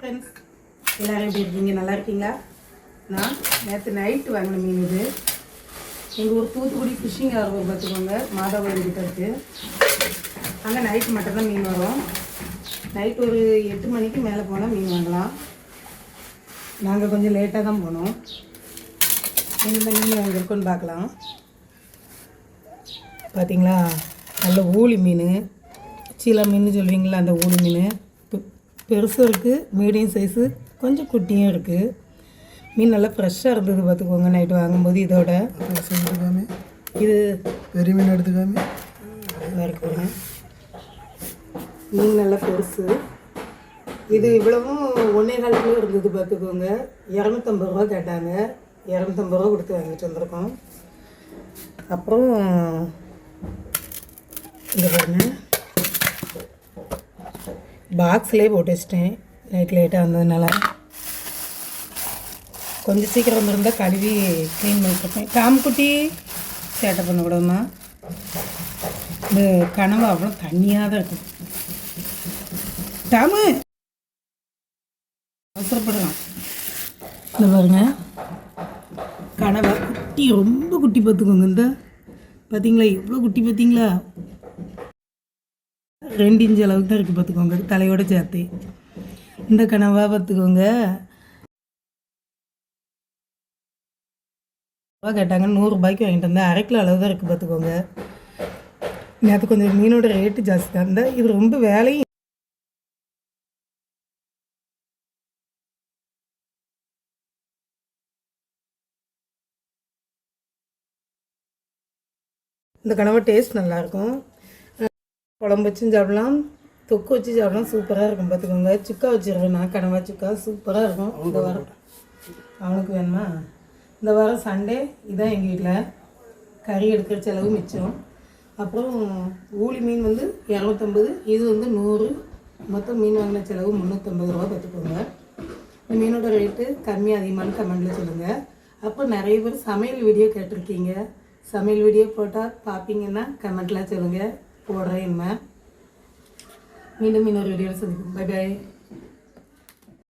Friends எல்லோரும் எப்படி இருக்கீங்க? நல்லா இருக்கீங்களா? நான் நேற்று நைட்டு வாங்கின மீன் இது. எங்கள் ஊர் தூத்துக்குடி ஃபிஷிங் ஆர்வம் பார்த்துக்கோங்க மாதாவரம் கிட்ட இருக்குது அங்கே நைட்டு மட்டும்தான் மீன் வரும். நைட் ஒரு எட்டு மணிக்கு மேலே போனால் மீன் வாங்கலாம். நாங்கள் கொஞ்சம் லேட்டாக தான் போனோம். எந்த மீன் அங்கே இருக்குன்னு பார்க்கலாம். பார்த்தீங்களா நல்ல ஊழி மீன். சீலா மீன் சொல்லுவீங்களா அந்த ஊளி மீன். பெருசும் இருக்குது மீடியம் சைஸு கொஞ்சம் குட்டியும் இருக்குது மீன் நல்லா ஃப்ரெஷ்ஷாக இருந்தது பார்த்துக்கோங்க நைட்டு வாங்கும்போது இதோட. எடுத்துக்காமி இது பெரிய மீன் எடுத்துக்காமி. பாருங்க மீன் நல்லா பெருசு. இது இவ்வளவும் ஒன்றே கால் கிலோ இருந்தது பார்த்துக்கோங்க. இரநூத்தம்பது ரூபா கேட்டாங்க. இரநூத்தம்பது ரூபா கொடுத்து வாங்கிட்டு வந்திருக்கோம். அப்புறம் இந்த பாருங்க. பாக்ஸ்லேயே போட்டு வச்சிட்டேன். நைட் லேட்டாக வந்ததுனால கொஞ்சம் சீக்கிரம் வந்திருந்தால் கழுவி க்ளீன் பண்ணிட்டுருப்பேன் காம்குட்டி சேட்டை பண்ணக்கூடாதுமா இந்த கனவு அவ்வளோ தண்ணியாக தான் இருக்கும் டாமு அவசரப்படுறான் இந்த பாருங்க. கனவை குட்டி ரொம்ப குட்டி பார்த்துக்கோங்க இந்த. பார்த்தீங்களா எவ்வளோ குட்டி பார்த்தீங்களா ரெண்டு இன்ச்சு அளவுக்கு தான் இருக்குது பார்த்துக்கோங்க. தலையோட சேர்த்து. இந்த கனவாக பார்த்துக்கோங்க. ரூபா கேட்டாங்க நூறுரூபாய்க்கு வாங்கிட்டு வந்தேன். அரை கிலோ அளவு தான் இருக்குது பார்த்துக்கோங்க. நேற்று கொஞ்சம் மீனோட ரேட்டு ஜாஸ்தி தான். இருந்தால் இது ரொம்ப வேலையும் இந்த கனவை டேஸ்ட் நல்லாயிருக்கும் குழம்பு வச்சும் சாப்பிடலாம். தொக்கு வச்சு சாப்பிடலாம். சூப்பராக இருக்கும். பார்த்துக்கோங்க. சுக்கா வச்சுருக்கேன் நான். கனவா சுக்கா. சூப்பராக இருக்கும். இந்த வாரம். அவனுக்கு வேணுமா? இந்த வாரம் சண்டே. இதான் எங்கள் வீட்டில் கறி எடுக்கிற செலவு மிச்சம். அப்புறம் ஊளி மீன் வந்து இரநூத்தம்பது. இது வந்து நூறு. மொத்தம் மீன் வாங்கின செலவு முந்நூற்றம்பது ரூபா பார்த்துக்கோங்க. இந்த மீனோட ரேட்டு கம்மி அதிகமான கமெண்டில் சொல்லுங்கள் அப்புறம் நிறைய பேர் சமையல் வீடியோ கேட்டிருக்கீங்க. சமையல் வீடியோ போட்டால் பார்ப்பீங்கன்னா கமெண்ட்லாம் சொல்லுங்கள் போடுறேன் இனிமே. மீண்டும் இன்னொரு வீடியோவில் சந்திப்போம். By by